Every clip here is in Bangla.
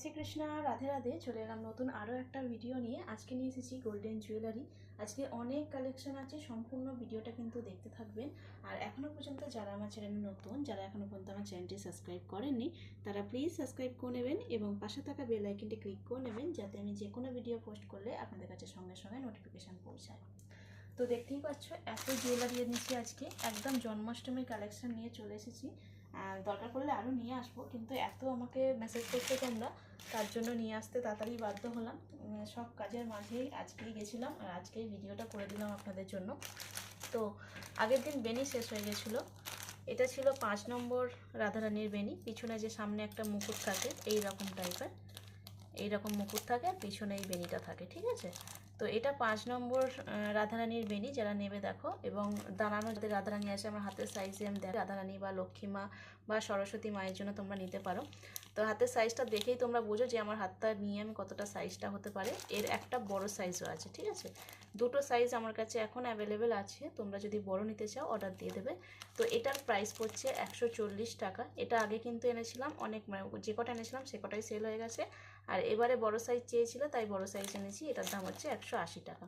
শ্রীকৃষ্ণ রাধে রাধে। চলে এলাম নতুন আরও একটা ভিডিও নিয়ে। আজকে নিয়ে এসেছি গোল্ডেন জুয়েলারি আজকে অনেক কালেকশন আছে, সম্পূর্ণ ভিডিওটা কিন্তু দেখতে থাকবেন। আর এখনও পর্যন্ত যারা আমার চ্যানেল নতুন, যারা এখনও পর্যন্ত আমার চ্যানেলটি সাবস্ক্রাইব করেননি, তারা প্লিজ সাবস্ক্রাইব করে নেবেন এবং পাশে থাকা বেল আইকনটি ক্লিক করে নেবেন, যাতে আমি যে কোনো ভিডিও পোস্ট করলে আপনাদের কাছে সঙ্গে সঙ্গে নোটিফিকেশান পৌঁছায়। তো দেখতেই পাচ্ছ, এত জুয়েলারি এনেছি আজকে। একদম জন্মাষ্টমীর কালেকশন নিয়ে চলে এসেছি। দরকার পড়লে আরও নিয়ে আসব। কিন্তু এত আমাকে মেসেজ করতে তোমরা, তার জন্য নিয়ে আসতে তাড়াতাড়ি বাধ্য হলাম। সব কাজের মাঝেই আজকেই গেছিলাম আর আজকেই ভিডিওটা করে দিলাম আপনাদের জন্য। তো আগের দিন বেনি শেষ হয়ে গেছিল। এটা ছিল পাঁচ নম্বর রাধারানীর বেনি পিছনে যে সামনে একটা মুকুট থাকে এই রকম টাইপের এই রকম মুকুট থাকে আর পিছনে এই বেনিটা থাকে, ঠিক আছে? তো এটা পাঁচ নম্বর রাধারানীর বেনি যারা নেবে দেখো। এবং দাঁড়ানো, যাদের রাধারানী আছে, আমার হাতের সাইজে আমি দেখো রাধারানী বা লক্ষ্মী মা বা সরস্বতী মায়ের জন্য তোমরা নিতে পারো। তো হাতের সাইজটা দেখেই তোমরা বোঝো যে আমার হাতটা নিয়ে আমি কতটা সাইজটা হতে পারে। এর একটা বড় সাইজও আছে, ঠিক আছে? দুটো সাইজ আমার কাছে এখন অ্যাভেলেবেল আছে। তোমরা যদি বড় নিতে চাও অর্ডার দিয়ে দেবে। তো এটার প্রাইস পড়ছে একশো চল্লিশ টাকা। এটা আগে কিন্তু এনেছিলাম, অনেক মানে যে কটা এনেছিলাম, সে কটাই সেল হয়ে গেছে। আর এবারে বড় সাইজ চেয়েছিল, তাই বড় সাইজ এনেছি, এটার দাম হচ্ছে একশো আশি টাকা।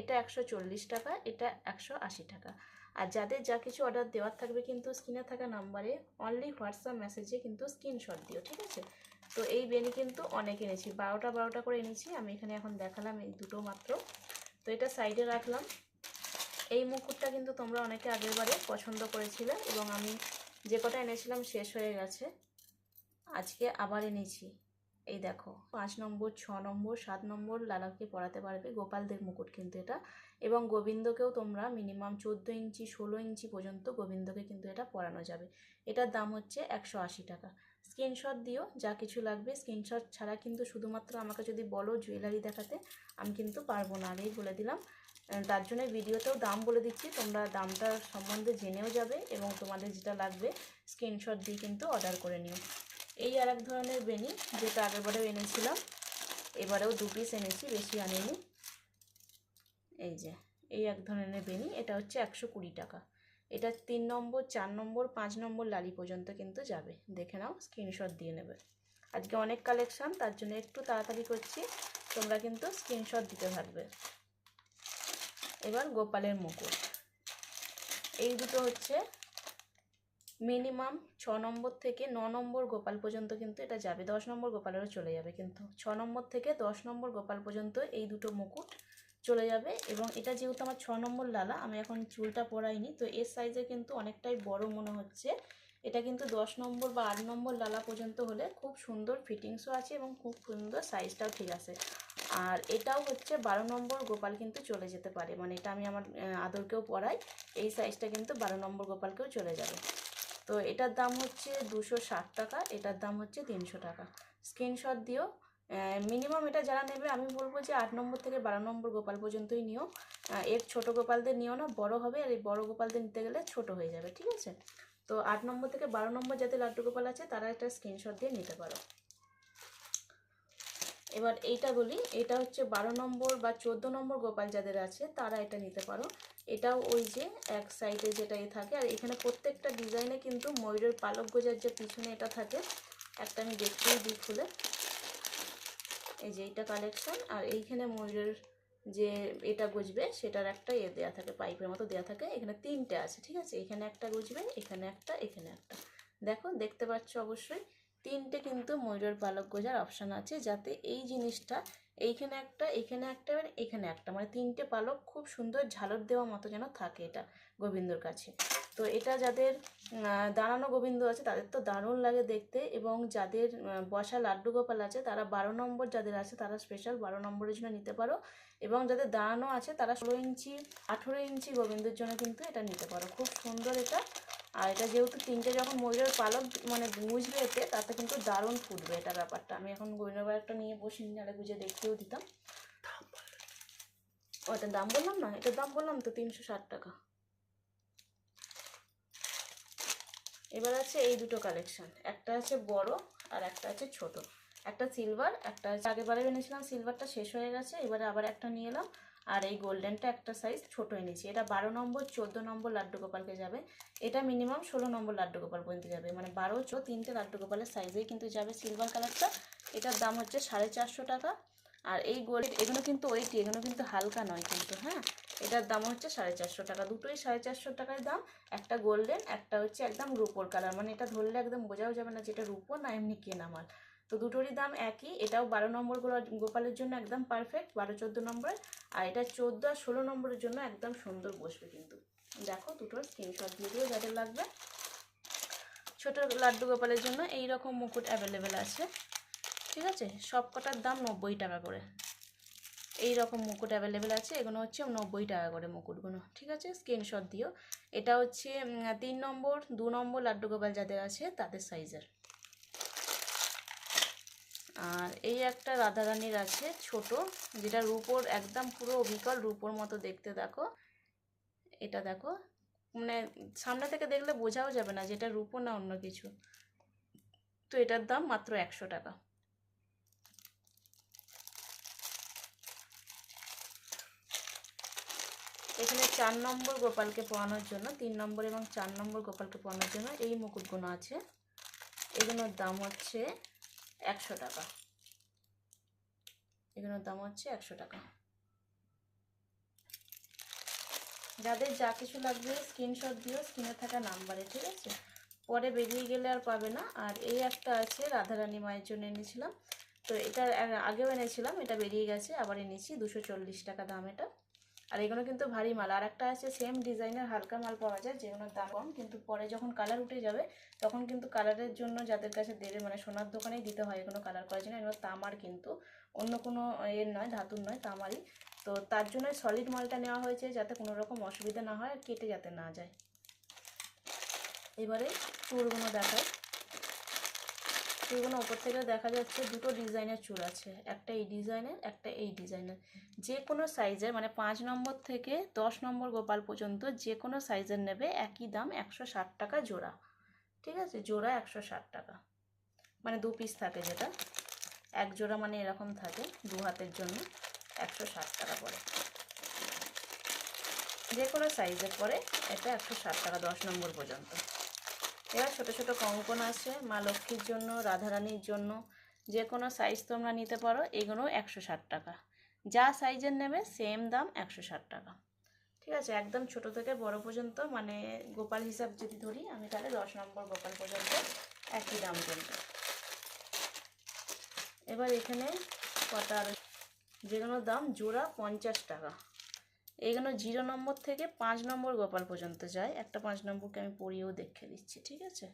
এটা একশো চল্লিশ টাকা, এটা একশো আশি টাকা। আর যাদের যা কিছু অর্ডার দেওয়ার থাকবে কিন্তু স্ক্রিনে থাকা নাম্বারে অনলি হোয়াটসঅ্যাপ মেসেজে কিন্তু স্ক্রিনশট দিও, ঠিক আছে? তো এই বেনি কিন্তু অনেক এনেছি, বারোটা বারোটা করে এনেছি, আমি এখানে এখন দেখালাম এই দুটো মাত্র। তো এটা সাইডে রাখলাম। এই মুকুটটা কিন্তু তোমরা অনেকে আগের বারে পছন্দ করেছিলে এবং আমি যে কটা এনেছিলাম শেষ হয়ে গেছে, আজকে আবার এনেছি। এই দেখো, পাঁচ নম্বর, ছ নম্বর, সাত নম্বর লালাকে পড়াতে পারবে। গোপালদের মুকুট কিন্তু এটা। এবং গোবিন্দকেও তোমরা মিনিমাম চোদ্দ ইঞ্চি, ষোলো ইঞ্চি পর্যন্ত গোবিন্দকে কিন্তু এটা পরানো যাবে। এটার দাম হচ্ছে একশো আশি টাকা। স্ক্রিনশট দিও, যা কিছু লাগবে। স্ক্রিনশট ছাড়া কিন্তু শুধুমাত্র আমাকে যদি বলো জুয়েলারি দেখাতে, আমি কিন্তু পারব না। আগেই বলে দিলাম। তার জন্য ভিডিওতেও দাম বলে দিচ্ছি। তোমরা দামটা সম্বন্ধে জেনেও যাবে এবং তোমাদের যেটা লাগবে স্ক্রিনশট দিয়ে কিন্তু অর্ডার করে নিও। এই আর এক ধরনের বেনি, যেটা আগেরবারেও এনেছিলাম। এবারেও দু পিস এনেছি, বেশি আনিনি। এই যে, এই এক ধরনের বেনি, এটা হচ্ছে একশো কুড়ি টাকা। এটা তিন নম্বর, চার নম্বর, পাঁচ নম্বর লালি পর্যন্ত কিন্তু যাবে। দেখে নাও স্ক্রিনশট দিয়ে নেবে। আজকে অনেক কালেকশান তার জন্য একটু তাড়াতাড়ি করছি। তোমরা কিন্তু স্ক্রিনশট দিতে থাকবে। এবার গোপালের মুকুট। এই দুটো হচ্ছে মিনিমাম ছ নম্বর থেকে ন নম্বর গোপাল পর্যন্ত কিন্তু এটা যাবে। দশ নম্বর গোপালেরও চলে যাবে কিন্তু। ছ নম্বর থেকে দশ নম্বর গোপাল পর্যন্ত এই দুটো মুকুট চলে যাবে এবং এটা যেহেতু আমার ছ নম্বর লালা, আমি এখন চুলটা পরাইনি, তো এর সাইজে কিন্তু অনেকটাই বড় মনে হচ্ছে। এটা কিন্তু দশ নম্বর বা আট নম্বর লালা পর্যন্ত হলে খুব সুন্দর ফিটিংসও আছে এবং খুব সুন্দর সাইজটাও ঠিক আছে। আর এটাও হচ্ছে বারো নম্বর গোপাল কিন্তু চলে যেতে পারে। মানে এটা আমি আমার আদরকেও পরাই, এই সাইজটা কিন্তু বারো নম্বর গোপালকেও চলে যাবে। তো এটার দাম হচ্ছে দুশো ষাট টাকা, এটার দাম হচ্ছে তিনশো টাকা। স্ক্রিনশট দিও। মিনিমাম এটা যারা নেবে, আমি বলব যে আট নম্বর থেকে বারো নম্বর গোপাল পর্যন্তই নিও। এর ছোট গোপালদের নিও না, বড় হবে, আর এই বড় গোপালদের নিতে গেলে ছোট হয়ে যাবে, ঠিক আছে? তো আট নম্বর থেকে বারো নম্বর যাতে লাড্ডু গোপাল আছে, তারা একটা স্ক্রিনশট দিয়ে নিতে পারো। এবার এইটা বলি, এটা হচ্ছে বারো নম্বর বা চোদ্দ নম্বর গোপাল যাদের আছে, তারা এটা নিতে পারো। এটাও ওই যে এক সাইডে যেটা এ থাকে। আর এখানে প্রত্যেকটা ডিজাইনে কিন্তু ময়ূরের পালক গোজার যে পিছনে এটা থাকে, একটা আমি দেখতেই দিই খুলে। এই যে এইটা কালেকশন আর এইখানে ময়ূরের যে এটা গুজবে, সেটার একটা এ দেওয়া থাকে পাইপের মতো দেওয়া থাকে। এখানে তিনটে আছে, ঠিক আছে? এখানে একটা গুজবে, এখানে একটা এখানে একটা। দেখো, দেখতে পাচ্ছ অবশ্যই, তিনটে কিন্তু ময়ূরের পালক গোজার অপশান আছে, যাতে এই জিনিসটা এইখানে একটা, এখানে একটা এখানে একটা। মানে তিনটে পালক খুব সুন্দর ঝালর দেওয়া মতো যেন থাকে এটা গোবিন্দর কাছে। তো এটা যাদের দাঁড়ানো গোবিন্দ আছে, তাদের তো দারুণ লাগে দেখতে এবং যাদের বসা লাড্ডু গোপাল আছে, তারা বারো নম্বর যাদের আছে, তারা স্পেশাল বারো নম্বরের জন্য নিতে পারো। এবং যাদের দাঁড়ানো আছে, তারা ষোলো ইঞ্চি, আঠেরো ইঞ্চি গোবিন্দের জন্য কিন্তু এটা নিতে পারো। খুব সুন্দর এটা আর এটা যেহেতু তিনটে যখন ময়ূরের পালক মানে গুজবে এতে তাতে কিন্তু দারুণ ফুটবে এটা ব্যাপারটা। আমি এখন গোবিন্দবার একটা নিয়ে বসি নালে গুজে দেখিয়েও দিতাম। ও এটার দাম বললাম না? এটার দাম বললাম তো তিনশো ষাট টাকা। এবার আছে এই দুটো কালেকশন একটা আছে বড় আর একটা আছে ছোট। একটা সিলভার একটা আছে আগেবারে এনেছিলাম সিলভারটা শেষ হয়ে গেছে এবারে আবার একটা নিয়ে এলাম। আর এই গোল্ডেনটা একটা সাইজ ছোট এনেছি। এটা বারো নম্বর, চোদ্দ নম্বর লাড্ডু গোপালকে যাবে। এটা মিনিমাম ষোলো নম্বর লাড্ডু গোপাল পর্যন্ত যাবে। মানে বারো চো তিনটে লাড্ডু গোপালের সাইজেই কিন্তু যাবে সিলভার কালারটা এটার দাম হচ্ছে সাড়ে চারশো টাকা। আর এই গোল্ড, এগুলো কিন্তু ওইটি এগুলো কিন্তু হালকা নয় কিন্তু হ্যাঁ? এটার দাম হচ্ছে সাড়ে চারশো টাকা। দুটোই সাড়ে চারশো টাকার দাম। একটা গোল্ডেন, একটা হচ্ছে একদম রুপোর কালার মানে এটা ধরলে একদম বোঝাও যাবে না যেটা রুপো না এমনি কেনা মাল। তো দুটোরই দাম একই। এটাও বারো নম্বর গোপালের জন্য একদম পারফেক্ট বারো চোদ্দ নম্বরের আর এটা চোদ্দ আর ষোলো নম্বরের জন্য একদম সুন্দর বসবে কিন্তু। দেখো দুটোর স্ক্রিনশট দিও যাদের লাগবে। ছোটো লাড্ডু গোপালের জন্য এই রকম মুকুট অ্যাভেলেবেল আছে। ঠিক আছে? সব কটার দাম নব্বই টাকা করে। এই রকম মুকুট অ্যাভেলেবেল আছে। এগুলো হচ্ছে নব্বই টাকা করে মুকুটগুলো। ঠিক আছে? স্ক্রিনশট দিও। এটা হচ্ছে তিন নম্বর, দু নম্বর লাড্ডু গোপাল যাদের আছে তাদের সাইজের আর এই একটা রাধারানীর আছে, ছোট, যেটা রূপোর একদম পুরো অবিকল রূপোর মতো দেখতে দেখো। এটা দেখো মানে সামনে থেকে দেখলে বোঝাও যাবে না যে এটা রূপো না অন্য কিছু। তো এটার দাম মাত্র একশো টাকা। এখানে চার নম্বর গোপালকে পরানোর জন্য, তিন নম্বর এবং চার নম্বর গোপালকে পরানোর জন্য এই মুকুটগুলো আছে। এগুলোর দাম হচ্ছে একশো টাকা। এগুলোর দাম হচ্ছে একশো টাকা। যাদের যা কিছু লাগবে স্ক্রিনশট দিও স্ক্রিনে থাকা নাম্বারে, ঠিক আছে? পরে বেরিয়ে গেলে আর পাবে না। আর এই একটা আছে, রাধারানী মায়ের জন্য এনেছিলাম। তো এটা আগেও এনেছিলাম, এটা বেরিয়ে গেছে, আবার এনেছি, দুশো টাকা দাম এটা। আর এগুলো কিন্তু ভারী মাল। আর একটা আছে সেম ডিজাইনের হালকা মাল পাওয়া যায়, যেগুলোর দাম কম, কিন্তু পরে যখন কালার উঠে যাবে, তখন কিন্তু কালারের জন্য যাদের কাছে দেবে মানে সোনার দোকানেই দিতে হয় এগুলো কালার করার জন্য। এগুলো তামার কিন্তু, অন্য কোনো এর নয়, ধাতুর নয়, তামারই। তো তার জন্য সলিড মালটা নেওয়া হয়েছে যাতে কোনো রকম অসুবিধা না হয় আর কেটে যাতে না যায়। এবারে চুলগুলো দেখায়। চুলগুলো ওপর থেকে দেখা যাচ্ছে দুটো ডিজাইনের চুল আছে। একটা এই ডিজাইনের, একটা এই ডিজাইনের। যে কোনো সাইজের মানে পাঁচ নম্বর থেকে দশ নম্বর গোপাল পর্যন্ত যে কোনো সাইজের নেবে একই দাম একশো ষাট টাকা জোড়া। ঠিক আছে? জোড়া একশো ষাট টাকা। মানে দু পিস থাকে যেটা। এক জোড়া মানে এরকম থাকে দু হাতের জন্য একশো ষাট টাকা পড়ে যে কোনো সাইজের পরে এটা একশো ষাট টাকা দশ নম্বর পর্যন্ত। এবার ছোটো ছোটো কঙ্কন আছে মা লক্ষ্মীর জন্য, রাধারানীর জন্য। যে কোনো সাইজ তোমরা নিতে পারো, এগুলো একশো ষাট টাকা। যা সাইজের নেবে সেম দাম একশো ষাট টাকা। ঠিক আছে? একদম ছোট থেকে বড় পর্যন্ত মানে গোপাল হিসাব যদি ধরি, আমি তাহলে দশ নম্বর গোপাল পর্যন্ত একই দাম কিন্তু এবার এখানে কটা আরও যেগুলোর দাম জোড়া পঞ্চাশ টাকা। এগুলো জিরো নম্বর থেকে পাঁচ নম্বর গোপাল পর্যন্ত যায়। একটা পাঁচ নম্বরকে আমি পরিয়েও দেখে দিচ্ছি, ঠিক আছে?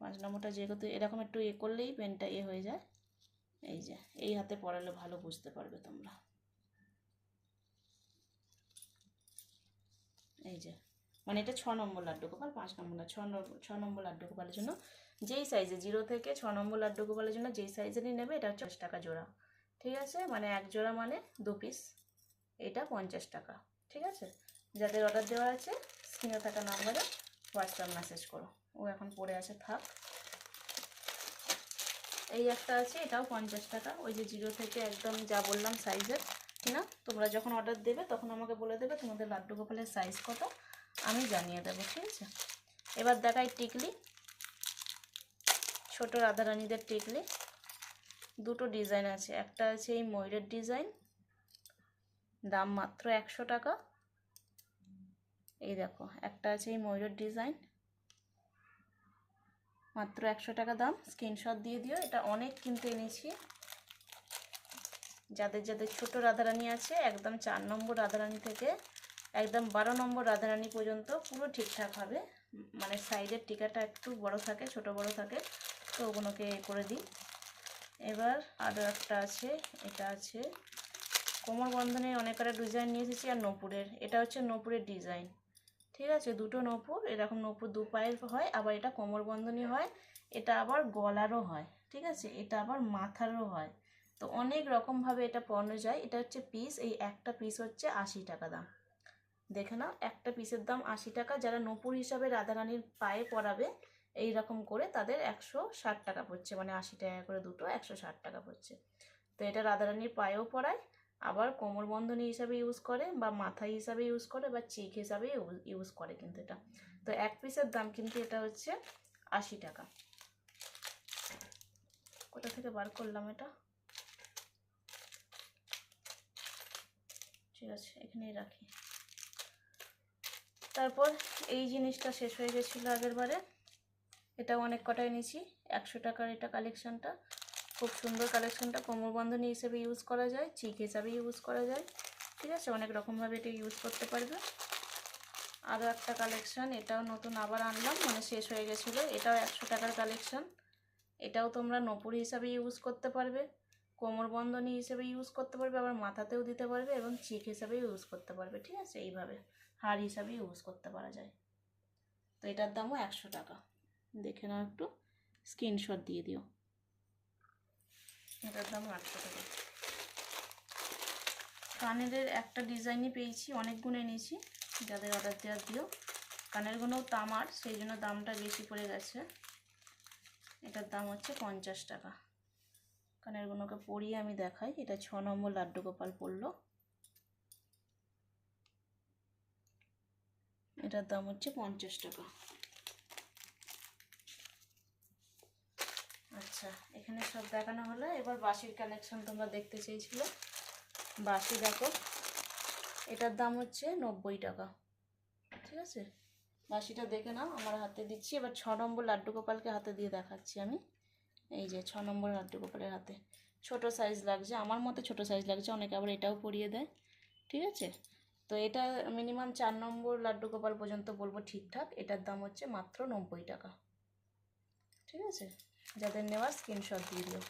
পাঁচ নম্বরটা যেহেতু এরকম একটু এ করলেই পেনটা এ হয়ে যায়। এই যে, এই হাতে পড়ালে ভালো বুঝতে পারবে তোমরা। এই যে মানে এটা ছ নম্বর লাড্ডু গোপাল, পাঁচ নম্বর না, ছ নম্বর ছ নম্বর লাড্ডু গোপালের জন্য যেই সাইজে জিরো থেকে ছ নম্বর লাড্ডু গোপালের জন্য যেই সাইজেরই নেবে, এটা হচ্ছে টাকা জোড়া। ঠিক আছে? মানে এক জোড়া মানে দু পিস এটা পঞ্চাশ টাকা, ঠিক আছে? যাদের অর্ডার দেওয়া আছে, স্ক্রিনে থাকা নাম্বারে হোয়াটসঅ্যাপ মেসেজ করো। ও এখন পড়ে আছে, থাক। এই একটা আছে, এটাও পঞ্চাশ টাকা। ওই যে জিরো থেকে একদম যা বললাম সাইজের কিনা তোমরা যখন অর্ডার দেবে, তখন আমাকে বলে দেবে তোমাদের লাড্ডু গোপালের সাইজ কত, আমি জানিয়ে দেবো, ঠিক আছে? এবার দেখাই টিকলি। ছোট রাধারানীদের টিকলি। দুটো ডিজাইন আছে, একটা আছে এই ময়ূরের ডিজাইন দাম মাত্র একশো টাকা। এই দেখো, একটা আছে এই ময়ূরের ডিজাইন। মাত্র একশো টাকা দাম, স্ক্রিনশট দিয়ে দিও, এটা অনেক কিনতে এনেছি। যাদের যাদের ছোট রাধারানী আছে, একদম চার নম্বর রাধারানী থেকে একদম বারো নম্বর রাধারানী পর্যন্ত পুরো ঠিকঠাক হবে। মানে সাইডের টিকাটা একটু বড় থাকে, ছোট বড় থাকে, তো ওগুলোকে করে দিই। এবার আরও একটা আছে, এটা আছে কোমর বন্ধনের অনেক একটা ডিজাইন নিয়ে এসেছি আর নপুরের। এটা হচ্ছে নপুরের ডিজাইন ঠিক আছে? দুটো নপুর, এরকম নপুর দু পায়ের হয়, আবার এটা কোমর বন্ধনী হয়, এটা আবার গলারও হয়। ঠিক আছে? এটা আবার মাথারও হয়। তো অনেক রকমভাবে এটা পরানো যায়। এটা হচ্ছে পিস এই একটা পিস হচ্ছে আশি টাকা দাম। দেখে নাও, একটা পিসের দাম আশি টাকা। যারা নপুর হিসাবে রাধারানীর পায়ে পরাবে এই রকম করে তাদের একশো ষাট টাকা পড়ছে। মানে আশি টাকা করে দুটো, একশো ষাট টাকা পড়ছে। তো এটা রাধারানীর পায়েও পরায় আবার কোমর বন্ধনী হিসাবে ইউজ করে বা মাথা হিসাবে ইউজ করে বা চিক হিসাবে ইউজ করে কিন্তু এটা। তো এক পিসের দাম কিন্তু এটা হচ্ছে আশি টাকা। কোথা থেকে বার করলাম এটা? ঠিক আছে, এখানেই রাখি। তারপর এই জিনিসটা শেষ হয়ে গেছিল আগের বারে। এটা অনেক কটাই নিয়েছি একশো টাকার এটা কালেকশনটা খুব সুন্দর কালেকশনটা কোমরবন্ধনী হিসেবে ইউজ করা যায় চিক হিসাবে ইউজ করা যায়, ঠিক আছে? অনেক রকমভাবে এটা ইউজ করতে পারবে। আরও একটা কালেকশান এটাও নতুন আবার আনলাম মানে শেষ হয়ে গেছিল। এটাও একশো টাকার কালেকশান এটাও তোমরা নপুর হিসাবে ইউজ করতে পারবে কোমরবন্ধনী হিসেবে ইউজ করতে পারবে, আবার মাথাতেও দিতে পারবে এবং চিক হিসাবে ইউজ করতে পারবে, ঠিক আছে? এইভাবে হার হিসাবে ইউজ করতে পারা যায়। তো এটার দামও একশো টাকা। দেখে নাও একটু স্ক্রিনশট দিয়ে দিও। এটার দাম আটশো টাকা। কানের একটা ডিজাইনই পেয়েছি, অনেক গুণে নিয়েছি যাদের অর্ডার দেওয়ার দিও। কানেরগুলোও তামার সেই জন্য দামটা বেশি পড়ে গেছে। এটার দাম হচ্ছে পঞ্চাশ টাকা। কানেরগুলোকে পরিয়ে আমি দেখাই, এটা ছ নম্বর লাড্ডু গোপাল পড়ল এটার দাম হচ্ছে পঞ্চাশ টাকা। আচ্ছা এখানে সব দেখানো হলো। এবার বাসির কালেকশন তোমরা দেখতে চেয়েছিলে। বাসি দেখো, এটার দাম হচ্ছে নব্বই টাকা। ঠিক আছে? বাসিটা দেখে নাও, আমার হাতে দিচ্ছি। এবার ছ নম্বর লাড্ডু গোপালকে হাতে দিয়ে দেখাচ্ছি আমি। এই যে, ছ নম্বর লাড্ডু গোপালের হাতে। ছোট সাইজ লাগছে, আমার মতে ছোট সাইজ লাগছে, অনেকে আবার এটাও পরিয়ে দেয়। ঠিক আছে? তো এটা মিনিমাম চার নম্বর লাড্ডু গোপাল পর্যন্ত বলব ঠিকঠাক। এটার দাম হচ্ছে মাত্র নব্বই টাকা। ঠিক আছে? যাদের নেওয়ার স্ক্রিনশট দিয়ে দিও।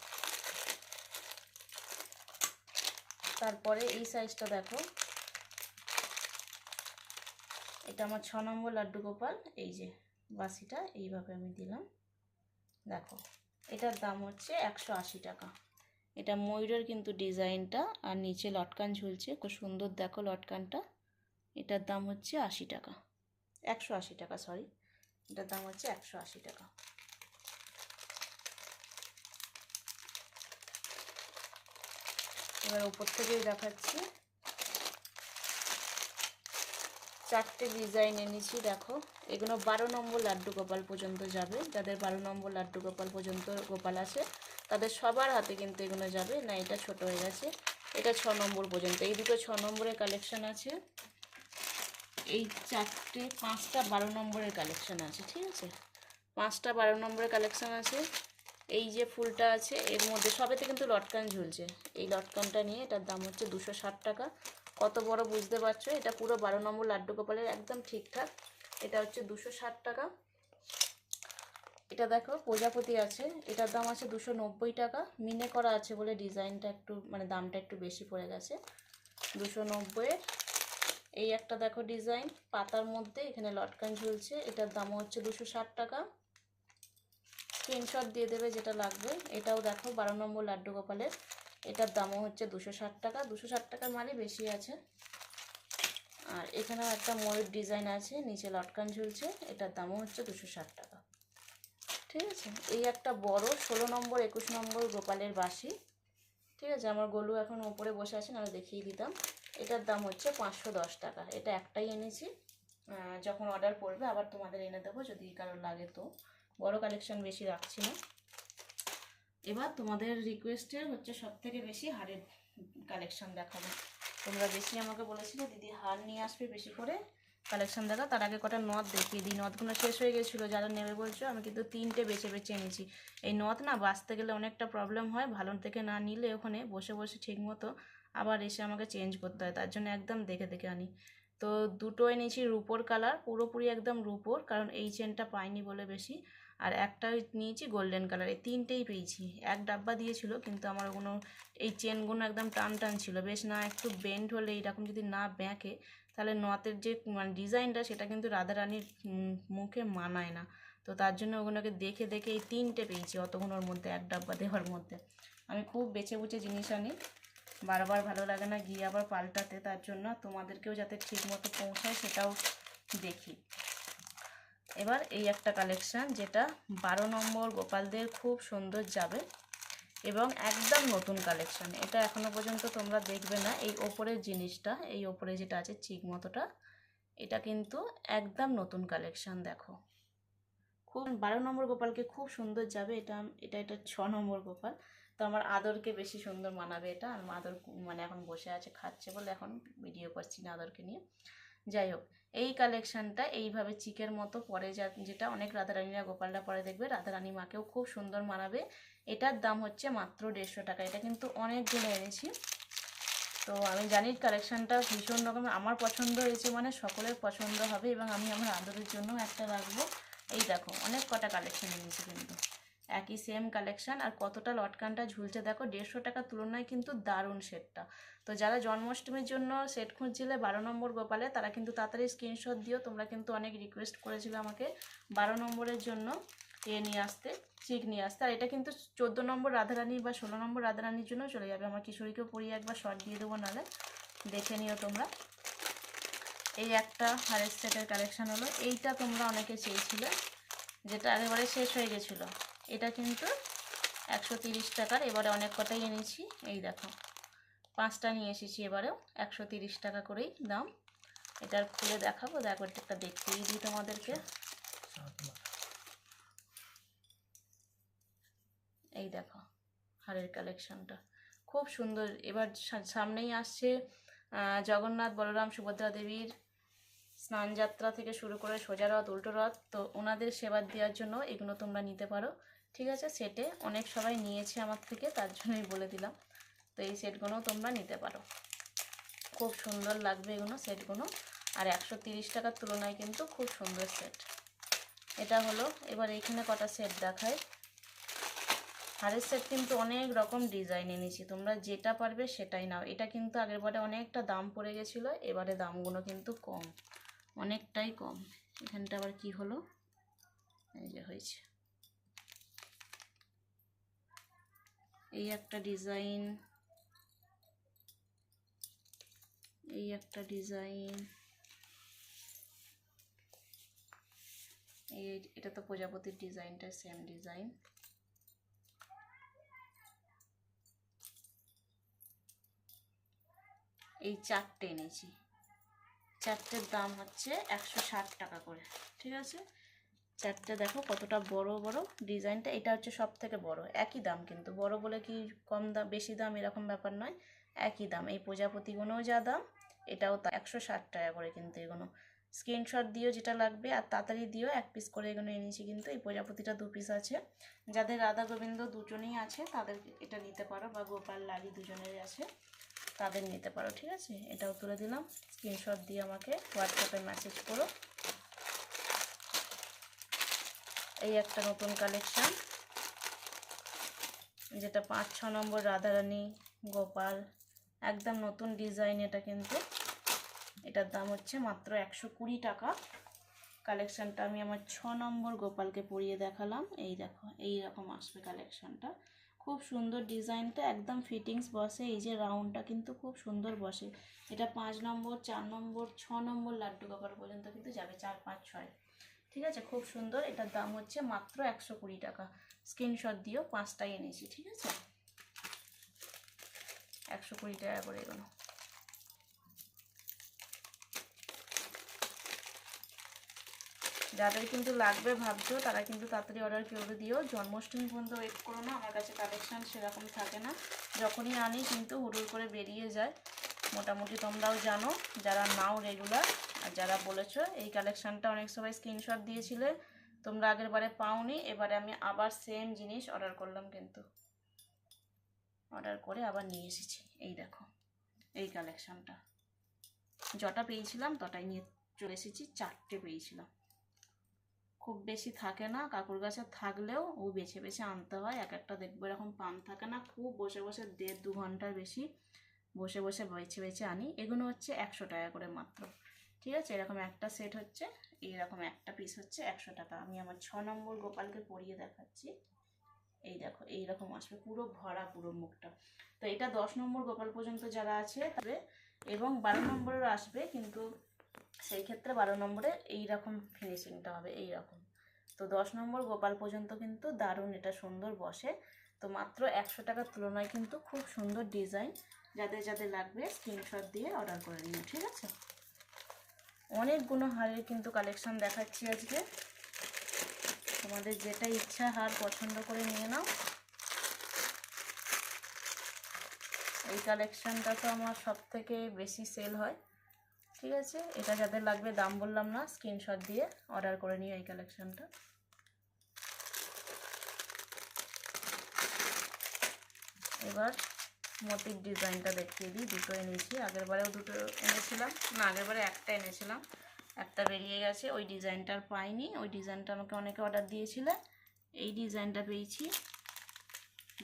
তারপরে এই সাইজটা দেখো। এটা আমার ছ নম্বর লাড্ডু গোপাল। এই যে বাসিটা, এইভাবে আমি দিলাম। দেখো, এটার দাম হচ্ছে একশো আশি টাকা। এটা ময়ূরের কিন্তু ডিজাইনটা, আর নিচে লটকান ঝুলছে। খুব সুন্দর দেখো লটকানটা। এটার দাম হচ্ছে আশি টাকা। একশো আশি টাকা সরি এটার দাম হচ্ছে একশো আশি টাকা। এবার উপর থেকেই দেখাচ্ছি। চারটে ডিজাইন এনেছি, দেখো। এগুলো বারো নম্বর লাড্ডু গোপাল পর্যন্ত যাবে। যাদের বারো নম্বর লাড্ডু গোপাল পর্যন্ত গোপাল আছে, তাদের সবার হাতে কিন্তু এগুলো যাবে। না, এটা ছোট হয়ে গেছে, এটা ছ নম্বর পর্যন্ত। এই দুটো ছ নম্বরের কালেকশন আছে। এই চারটে, পাঁচটা বারো নম্বরের কালেকশন আছে, ঠিক আছে? পাঁচটা বারো নম্বরের কালেকশন আছে। এই যে ফুলটা আছে, এর মধ্যে সবেতে কিন্তু লটকান ঝুলছে। এই লটকানটা নিয়ে এটার দাম হচ্ছে দুশো টাকা। কত বড় বুঝতে পারছ? এটা পুরো বারো নম্বর লাড্ডু গোপালের একদম ঠিকঠাক। এটা হচ্ছে দুশো টাকা। এটা দেখো, প্রজাপতি আছে। এটার দাম আছে দুশো টাকা। মিনে করা আছে বলে ডিজাইনটা একটু মানে দামটা একটু বেশি পড়ে গেছে। দুশো নব্বইয়ের এই একটা দেখো ডিজাইন। পাতার মধ্যে এখানে লটকান ঝুলছে। এটার দামও হচ্ছে দুশো টাকা। স্ক্রিনশট দিয়ে দেবে যেটা লাগবে। এটাও দেখো, বারো নম্বর লাড্ডু গোপালের। এটার দামও হচ্ছে দুশো ষাট টাকা। দুশো ষাট টাকার মালই বেশি আছে। আর এখানেও একটা ময়ূর ডিজাইন আছে, নিচে লটকান ঝুলছে। এটার দামও হচ্ছে দুশো ষাট টাকা। ঠিক আছে? এই একটা বড় ষোলো নম্বর, একুশ নম্বর গোপালের বাসি ঠিক আছে? আমার গলু এখন ওপরে বসে আছে না দেখিয়ে দিতাম। এটার দাম হচ্ছে পাঁচশো দশ টাকা। এটা একটাই এনেছি। যখন অর্ডার পড়বে আবার তোমাদের এনে দেবো, যদি কারোর লাগে তো। বড় কালেকশন বেশি রাখছি না। এবার তোমাদের রিকোয়েস্টের হচ্ছে সব থেকে বেশি হারের কালেকশন দেখাবো। তোমরা বেশি আমাকে বলেছিলে, দিদি হার নিয়ে আসবে বেশি করে কালেকশন দেখা। তার আগে কটা নথ দেখিয়ে দিই। নথগুলো শেষ হয়ে গেছিল, যারা নেবে বলছো, আমি কিন্তু তিনটে বেছে বেছে এনেছি। এই নথ না বাঁচতে গেলে অনেকটা প্রবলেম হয় ভালো থেকে না নিলে ওখানে বসে বসে ঠিক মতো আবার এসে আমাকে চেঞ্জ করতে হয়। তার জন্য একদম দেখে দেখে আনি। তো দুটো এনেছি রুপোর কালার পুরোপুরি একদম রুপোর, কারণ এই চেনটা পাইনি বলে বেশি। আর একটা নিয়েছি গোল্ডেন কালার এই তিনটেই পেয়েছি। এক ডাব্বা দিয়েছিল, কিন্তু আমার কোনো, এই চেনগুলো একদম টান টান ছিল। বেশ না, একটু বেন্ড হলে এইরকম যদি না ব্যাঁকে তাহলে নথের যে মানে ডিজাইনটা, সেটা কিন্তু রাধারানীর মুখে মানায় না। তো তার জন্য ওগুলোকে দেখে দেখে এই তিনটে পেয়েছি অতগুলোর মধ্যে, এক ডাব্বা দেওয়ার মধ্যে। আমি খুব বেছে বুঝে জিনিস আনি। বারবার ভালো লাগে না গিয়ে আবার পাল্টাতে, তার জন্য তোমাদেরকেও যাতে ঠিক মতো পৌঁছায়, সেটাও দেখি। এবার এই একটা কালেকশান যেটা বারো নম্বর গোপালদের খুব সুন্দর যাবে এবং একদম নতুন কালেকশান এটা এখনও পর্যন্ত তোমরা দেখবে না। এই ওপরের জিনিসটা, এই ওপরে যেটা আছে চিক মতোটা, এটা কিন্তু একদম নতুন কালেকশান দেখো। খুব বারো নম্বর গোপালকে খুব সুন্দর যাবে। এটা এটা এটা ছ নম্বর গোপাল। তো আমার আদরকে বেশি সুন্দর মানাবে এটা। আর আদর মানে এখন বসে আছে, খাচ্ছে বলে এখন ভিডিও করছি না আদরকে নিয়ে। যাই হোক, এই কালেকশানটা এইভাবে চিকের মতো পরে যা, যেটা অনেক রাধারানীরা, গোপালরা পরে দেখবে, রাধারানী মাকেও খুব সুন্দর মানাবে। এটার দাম হচ্ছে মাত্র দেড়শো টাকা, এটা কিন্তু অনেকগুলো এনেছি। তো আমি জানি কালেকশানটা ভীষণ রকম আমার পছন্দ হয়েছে মানে সকলের পছন্দ হবে এবং আমি আমার আদরের জন্য একটা রাখব। এই দেখো, অনেক কটা কালেকশান এনেছি কিন্তু। একই সেম কালেকশন আর কতটা লটকানটা ঝুলছে দেখো, দেড়শো টাকার তুলনায় কিন্তু দারুণ সেটটা। তো যারা জন্মাষ্টমীর জন্য সেট খুঁজছিলে বারো নম্বর গোপালে, তারা কিন্তু তাড়াতাড়ি স্ক্রিনশট দিও, তোমরা কিন্তু অনেক রিকোয়েস্ট করেছিলে আমাকে বারো নম্বরের জন্য এ নিয়ে আসতে, চিক নিয়ে আসতে। আর এটা কিন্তু চোদ্দ নম্বর রাধারানী বা ষোলো নম্বর রাধারানীর জন্য চলে যাবে। আমার কিশোরীকেও পরিয়ে একবার শর্ট দিয়ে দেবো, নাহলে দেখে নিও তোমরা। এই একটা হারের সেটের কালেকশন হলো। এইটা তোমরা অনেকে চেয়েছিলে, যেটা একেবারে শেষ হয়ে গেছিল। এটা কিন্তু একশো তিরিশ টাকার, এবারে অনেক কটাই এনেছি। এই দেখো, পাঁচটা নিয়ে এসেছি এবারেও, একশো তিরিশ টাকা করেই দাম। এটার খুলে দেখাবো, দেখো একটা দেখতেই দিই তোমাদেরকে। এই দেখো হারের কালেকশনটা খুব সুন্দর, এবার সামনেই আসছে জগন্নাথ বলরাম সুভদ্রা দেবীর স্নানযাত্রা থেকে শুরু করে সোজা রথ, উল্টো রথ। তো ওনাদের সেবা দেওয়ার জন্য এগুলো তোমরা নিতে পারো। ঠিক আছে, সেটে অনেক সবাই নিয়েছে আমার থেকে, তার জন্যই বলে দিলাম। তো এই সেটগুলো তোমরা নিতে পারো। খুব সুন্দর লাগবে এগুলো, সেটগুলো। আর একশো তিরিশ টাকার তুলনায় কিন্তু খুব সুন্দর সেট। এটা হলো, এবার এখানে কটা সেট দেখায় হারের সেট কিন্তু অনেক রকম ডিজাইন এনেছি, তোমরা যেটা পারবে সেটাই নাও। এটা কিন্তু আগের বারে অনেকটা দাম পড়ে গেছিল, এবারে দামগুলো কিন্তু কম, অনেকটাই কম। এখানটা আবার কি হলো? এই যে হয়েছে। এই একটা ডিজাইন, এই একটা ডিজাইন, এই এটা তো প্রজাপতির ডিজাইনটা সেম ডিজাইন। এই চারটে এনেছি। চারটের দাম হচ্ছে একশো ষাট টাকা করে, ঠিক আছে? চারটে দেখো কতটা বড় বড়। ডিজাইনটা এটা হচ্ছে সব থেকে বড়। একই দাম কিন্তু। বড় বলে কি কম দাম বেশি দাম এরকম ব্যাপার নয়। একই দাম। এই প্রজাপতিগুলোও যা দাম, এটাও তা। একশো ষাট টাকা করে কিন্তু এগুলো। স্ক্রিনশট দিও যেটা লাগবে আর তাড়াতাড়ি দিও। এক পিস করে এগুলো এনেছি কিন্তু। এই প্রজাপতিটা দু পিস আছে। যাদের রাধা গোবিন্দ দুজনেই আছে, তাদের এটা নিতে পারো বা গোপাল, লালি দুজনেরই আছে, তাদের নিতে পারো, ঠিক আছে? এটাও তুলে দিলাম। স্ক্রিনশট দিয়ে আমাকে হোয়াটসঅ্যাপে মেসেজ করো। এই একটা নতুন কালেকশন। যেটা পাঁচ, ছ নম্বর রাধারানী, গোপাল, একদম নতুন ডিজাইন এটা কিন্তু। এটার দাম হচ্ছে মাত্র একশো কুড়ি টাকা। কালেকশানটা আমি আমার ছ নম্বর গোপালকে পরিয়ে দেখালাম। এই দেখো, এই রকম আসবে কালেকশানটা। খুব সুন্দর ডিজাইনটা, একদম ফিটিংস বসে। এই যে রাউন্ডটা কিন্তু খুব সুন্দর বসে। এটা পাঁচ নম্বর, চার নম্বর, ছ নম্বর লাড্ডু গোপাল পর্যন্ত কিন্তু যাবে, চার, পাঁচ, ছয়। ঠিক আছে? খুব সুন্দর। এটার দাম হচ্ছে মাত্র একশো কুড়ি টাকা। স্ক্রিনশট দিও পাঁচটাই এনেছি, ঠিক আছে? একশো কুড়ি টাকা করে এগুলো। যাদের কিন্তু লাগবে, ভাবছ, তারা কিন্তু তাড়াতাড়ি অর্ডার করে দিও। জন্মাষ্টমী পর্যন্ত ওয়েট করো না, আমার কাছে কালেকশান সেরকম থাকে না। যখনই আনি, কিন্তু হুড়ুর করে বেরিয়ে যায়। মোটামুটি তোমরাও জানো, যারা নাও রেগুলার আর যারা বলেছ, এই কালেকশানটা অনেক সবাই স্ক্রিনশট দিয়েছিলে, তোমরা আগের বারে পাওনি, এবারে আমি আবার সেম জিনিস অর্ডার করলাম কিন্তু। অর্ডার করে আবার নিয়ে এসেছি। এই দেখো, এই কালেকশানটা যটা পেয়েছিলাম, তটাই নিয়ে চলে এসেছি, চারটে পেয়েছিলাম। খুব বেশি থাকে না, কাকুর কাছে থাকলেও ও বেছে বেছে আনতে হয়, এক একটা দেখব এরকম পান থাকে না, খুব বসে বসে দেড় দু ঘণ্টার বেশি বসে বসে বেছে বেছে আনি, এগুলো হচ্ছে একশো টাকা করে মাত্র। ঠিক আছে? এরকম একটা সেট হচ্ছে এইরকম একটা পিস হচ্ছে একশো টাকা আমি আমার ছ নম্বর গোপালকে পরিয়ে দেখাচ্ছি। এই দেখো, এইরকম আসবে পুরো ভরা পুরো মুখটা। তো এটা দশ নম্বর গোপাল পর্যন্ত যারা আছে তবে এবং বারো নম্বরেরও আসবে, কিন্তু সেই ক্ষেত্রে বারো নম্বরে এই রকম ফিনিশিংটা হবে এই রকম তো দশ নম্বর গোপাল পর্যন্ত কিন্তু দারুণ, এটা সুন্দর বসে। তো মাত্র একশো টাকার তুলনায় কিন্তু খুব সুন্দর ডিজাইন যাদের যাদের লাগবে স্ক্রিনশট দিয়ে অর্ডার করে নিও, ঠিক আছে? অনেকগুলো হারের কিন্তু কালেকশন দেখাচ্ছি আজকে। তোমাদের যেটা ইচ্ছা হার পছন্দ করে নিয়ে নাও। এই কালেকশনটা তো আমার সব থেকে বেশি সেল হয়, ঠিক আছে? এটা যাদের লাগবে দাম বললাম না স্ক্রিনশট দিয়ে অর্ডার করে নিও এই কালেকশনটা এবার মতির ডিজাইনটা দেখিয়ে দিই, দুটো এনেছি। আগের বারেও দুটো এনেছিলাম। না, আগের বারে একটা এনেছিলাম। একটা বেরিয়ে গেছে, ওই ডিজাইনটার পাইনি। ওই ডিজাইনটা আমাকে অনেকে অর্ডার দিয়েছিল। এই ডিজাইনটা পেয়েছি।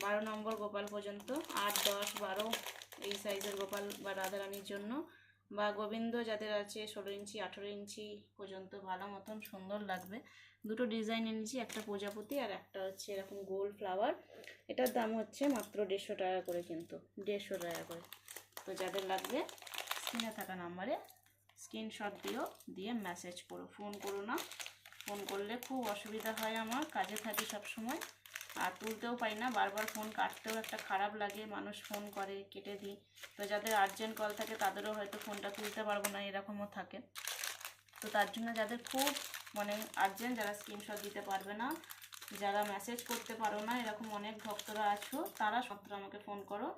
বারো নম্বর গোপাল পর্যন্ত, আট, দশ, বারো, এই সাইজের গোপাল বা রাধারানীর জন্য। বা গোবিন্দ যাদের আছে, ষোলো ইঞ্চি, আঠেরো ইঞ্চি পর্যন্ত ভালো মতন সুন্দর লাগবে। দুটো ডিজাইন এনেছি, একটা প্রজাপতি আর একটা হচ্ছে এরকম গোল ফ্লাওয়ার এটার দাম হচ্ছে মাত্র দেড়শো টাকা করে কিন্তু, দেড়শো টাকা করে। তো যাদের লাগবে স্ক্রিনে থাকা নাম্বারে স্ক্রিনশট দিও, দিয়ে মেসেজ করো ফোন করো না। ফোন করলে খুব অসুবিধা হয় আমার, কাজে থাকি সব সময়। আর তুলতেও পারি না, বারবার ফোন কাটতেও একটা খারাপ লাগে, মানুষ ফোন করে, কেটে দিই। তো যাদের আর্জেন্ট কল থাকে, তাদেরও হয়তো ফোনটা তুলতে পারব না, এরকমও থাকে। তো তার জন্য যাদের খুব মানে আর্জেন্ট যারা স্ক্রিনশট দিতে পারবে না, যারা মেসেজ করতে পারো না, এরকম অনেক ভক্তরা আছো, তারা সত্য আমাকে ফোন করো।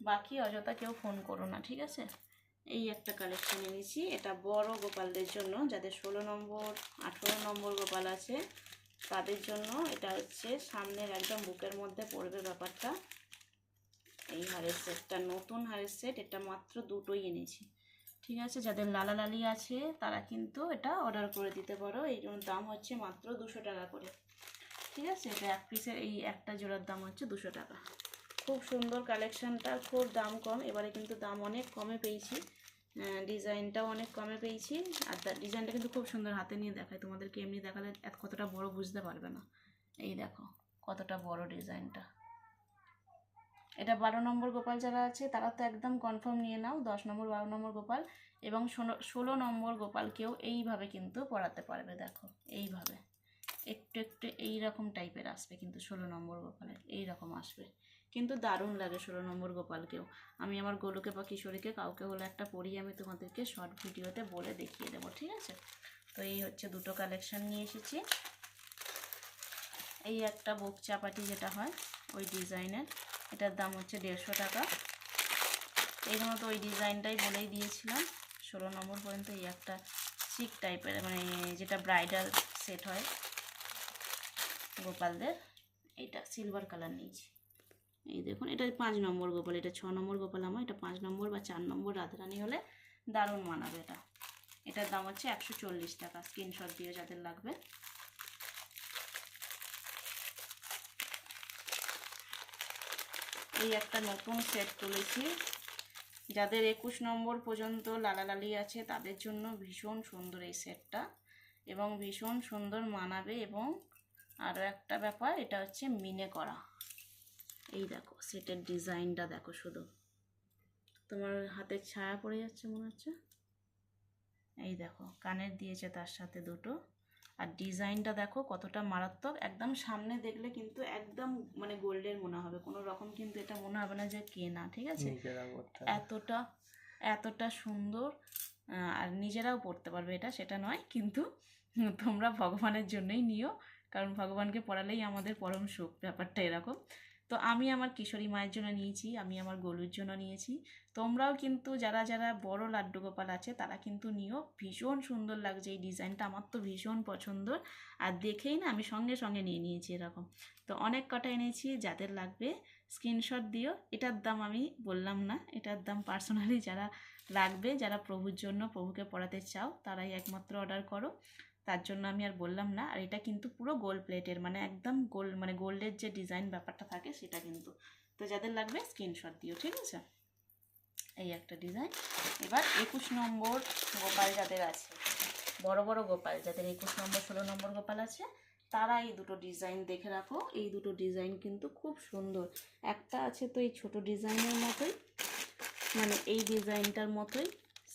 বাকি অযথা কেউ ফোন করো না, ঠিক আছে? এই একটা কালেকশন এনেছি। এটা বড় গোপালদের জন্য, যাদের ষোলো নম্বর, আঠেরো নম্বর গোপাল আছে, তাদের জন্য এটা হচ্ছে সামনের একদম বুকের মধ্যে পড়বে ব্যাপারটা। এই হারের সেটটা নতুন হারের সেট এটা মাত্র দুটোই এনেছি। ঠিক আছে? যাদের লালা লালি আছে, তারা কিন্তু এটা অর্ডার করে দিতে পারো। এই দাম হচ্ছে মাত্র দুশো টাকা করে। ঠিক আছে? এটা এক পিসের এই একটা জোড়ার দাম হচ্ছে দুশো টাকা। খুব সুন্দর কালেকশানটা খুব দাম কম। এবারে কিন্তু দাম অনেক কমে পেয়েছি। ডিজাইনটাও অনেক কমে পেয়েছি। আর তার ডিজাইনটা কিন্তু খুব সুন্দর হাতে নিয়ে দেখায়। তোমাদেরকে এমনি দেখালে কতটা বড় বুঝতে পারবে না। এই দেখো, কতটা বড় ডিজাইনটা এটা বারো নম্বর গোপাল যারা আছে, তারা তো একদম কনফার্ম নিয়ে নাও, দশ নম্বর, বারো নম্বর গোপাল এবং ষোলো নম্বর গোপালকেও এইভাবে কিন্তু পড়াতে পারবে, দেখো, এইভাবে। একটু একটু এইরকম টাইপের আসবে কিন্তু ষোলো নম্বর গোপালের, এইরকম আসবে। কিন্তু দারুণ লাগে ষোলো নম্বর গোপালকেও আমি আমার গোলুকে বা কিশোরীকে কাউকে হলে একটা পড়িয়ে আমি তোমাদেরকে শর্ট ভিডিওতে বলে দেখিয়ে দেবো, ঠিক আছে? তো এই হচ্ছে দুটো কালেকশান নিয়ে এসেছি। এই একটা বুক চাপাটি যেটা হয়, ওই ডিজাইনের এটার দাম হচ্ছে দেড়শো টাকা। এগুলো তো ওই ডিজাইনটাই বলেই দিয়েছিলাম। ষোলো নম্বর পর্যন্ত এই একটা সিক টাইপের মানে যেটা ব্রাইডাল সেট হয় গোপালদের এটা সিলভার কালার নিয়েছি। এই দেখুন, এটা পাঁচ নম্বর গোপাল, এটা ছ নম্বর গোপাল আমার, এটা পাঁচ নম্বর বা চার নম্বর রাধারানি হলে দারুণ মানাবে এটা। এটার দাম হচ্ছে একশো চল্লিশ টাকা স্ক্রিনশট দিয়ে যাদের লাগবে। এই একটা নতুন সেট তুলেছি। যাদের একুশ নম্বর পর্যন্ত লালালালি আছে, তাদের জন্য ভীষণ সুন্দর এই সেটটা এবং ভীষণ সুন্দর মানাবে এবং আরও একটা ব্যাপার, এটা হচ্ছে মিনে করা। এই দেখো সেটের ডিজাইনটা দেখো শুধু। তোমার হাতের ছায়া পড়ে যাচ্ছে মনে হচ্ছে? এই দেখো, কানের দিয়েছে তার সাথে দুটো। আর ডিজাইনটা দেখো কতটা মারাত্মক। একদম সামনে দেখলে কিন্তু একদম মানে গোল্ডের মনে হবে। কোনো রকম কিন্তু এটা মনে হবে না যে কেনা ঠিক আছে? এতটা এতটা সুন্দর আর নিজেরাও পড়তে পারবে এটা সেটা নয় কিন্তু তোমরা ভগবানের জন্যই নিও। কারণ ভগবানকে পড়ালেই আমাদের পরম সুখ ব্যাপারটা এরকম। তো আমি আমার কিশোরী মায়ের জন্য নিয়েছি, আমি আমার গলুর জন্য নিয়েছি। তোমরাও কিন্তু যারা যারা বড় লাড্ডু গোপাল আছে, তারা কিন্তু নিও। ভীষণ সুন্দর লাগছে এই ডিজাইনটা, আমার তো ভীষণ পছন্দ। আর দেখেই না, আমি সঙ্গে সঙ্গে নিয়ে নিয়েছি এরকম। তো অনেক কটা এনেছি, যাদের লাগবে স্ক্রিনশট দিও। এটার দাম আমি বললাম না, এটার দাম পার্সোনালি যারা লাগবে, যারা প্রভুর জন্য প্রভুকে পড়াতে চাও, তারাই একমাত্র অর্ডার করো। তার জন্য আমি আর বললাম না। আর এটা কিন্তু পুরো গোল্ড প্লেটের মানে একদম গোল্ড মানে গোল্ডের যে ডিজাইন ব্যাপারটা থাকে সেটা কিন্তু। তো যাদের লাগবে স্ক্রিনশট দিও, ঠিক আছে? এই একটা ডিজাইন এবার একুশ নম্বর গোপাল যাদের আছে, বড় বড় গোপাল, যাদের একুশ নম্বর, ষোলো নম্বর গোপাল আছে, তারা এই দুটো ডিজাইন দেখে রাখো। এই দুটো ডিজাইন কিন্তু খুব সুন্দর। একটা আছে তো এই ছোটো ডিজাইনের মতোই মানে এই ডিজাইনটার মতোই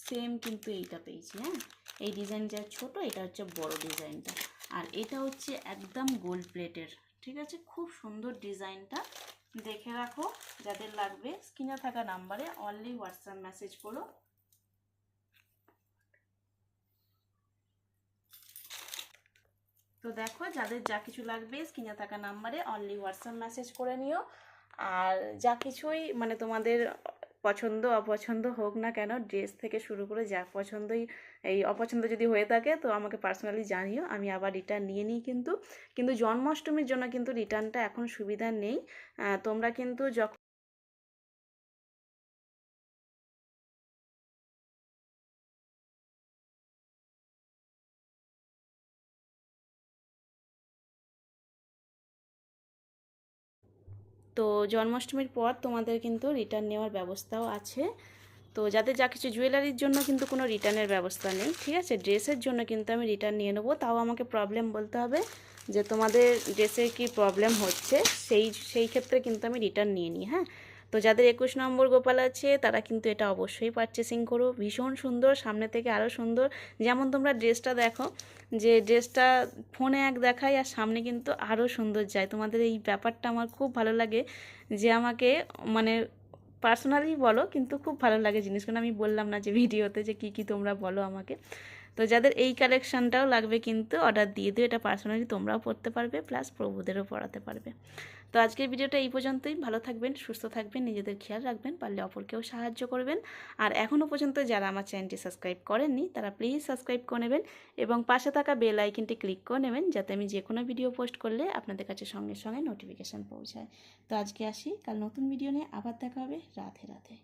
সেম কিন্তু এইটা পেয়েছি হ্যাঁ? এই ডিজাইনটা ছোট, এটা হচ্ছে বড় ডিজাইনটা। আর এটা হচ্ছে একদম গোল্ড প্লেটের, ঠিক আছে? খুব সুন্দর ডিজাইনটা। দেখে রাখো, যাদের লাগবে, স্ক্রিনে থাকা নাম্বারে অনলি হোয়াটসঅ্যাপ মেসেজ করো। তো তো দেখো, যাদের যা কিছু লাগবে, স্ক্রিনে থাকা নাম্বারে অনলি হোয়াটসঅ্যাপ মেসেজ করে নিও। আর যা কিছুই মানে তোমাদের পছন্দ, অপছন্দ হোক না কেন ড্রেস থেকে শুরু করে যা পছন্দই, এই অপছন্দ যদি হয়ে থাকে, তো আমাকে পার্সোনালি জানিও, আমি আবার রিটার্ন নিয়ে নিই কিন্তু কিন্তু জন্মাষ্টমীর জন্য কিন্তু রিটার্নটা এখন সুবিধা নেই। তোমরা কিন্তু যখন তো জন্মাষ্টমীর পর তোমাদের কিন্তু রিটার্ন নেওয়ার ব্যবস্থাও আছে। তো যাদের যা কিছু জুয়েলারির জন্য কিন্তু কোনো রিটার্নের ব্যবস্থা নেই, ঠিক আছে? ড্রেসের জন্য কিন্তু আমি রিটার্ন নিয়ে নেব। তাও আমাকে প্রবলেম বলতে হবে যে তোমাদের ড্রেসের কি প্রবলেম হচ্ছে, সেই সেই ক্ষেত্রে কিন্তু আমি রিটার্ন নিয়ে নিই হ্যাঁ? তো যাদের একুশ নম্বর গোপাল আছে, তারা কিন্তু এটা অবশ্যই পারচেসিং করো। ভীষণ সুন্দর, সামনে থেকে আরও সুন্দর। যেমন তোমরা ড্রেসটা দেখো, যে ড্রেসটা ফোনে এক দেখায় আর সামনে কিন্তু আরও সুন্দর যায়। তোমাদের এই ব্যাপারটা আমার খুব ভালো লাগে যে আমাকে মানে পার্সোনালি বলো, কিন্তু খুব ভালো লাগে জিনিসগুলো। আমি বললাম না যে ভিডিওতে যে কী কী তোমরা বলো আমাকে। তো যাদের এই কালেকশানটাও লাগবে কিন্তু অর্ডার দিয়ে দিও, এটা পার্সোনালি তোমরাও পড়তে পারবে প্লাস প্রভুদেরও পড়াতে পারবে। তো আজকের ভিডিওটা এই পর্যন্তই। ভালো থাকবেন, সুস্থ থাকবেন, নিজেদের খেয়াল রাখবেন, পারলে অপরকেও সাহায্য করবেন। আর এখনও পর্যন্ত যারা আমার চ্যানেলটি সাবস্ক্রাইব করেননি, তারা প্লিজ সাবস্ক্রাইব করে নেবেন এবং পাশে থাকা বেল আইকনটি ক্লিক করে নেবেন, যাতে আমি যে কোনো ভিডিও পোস্ট করলে আপনাদের কাছে সঙ্গে সঙ্গে নোটিফিকেশান পৌঁছায়। তো আজকে আসি, কাল নতুন ভিডিও নিয়ে আবার দেখা হবে। রাধে রাধে।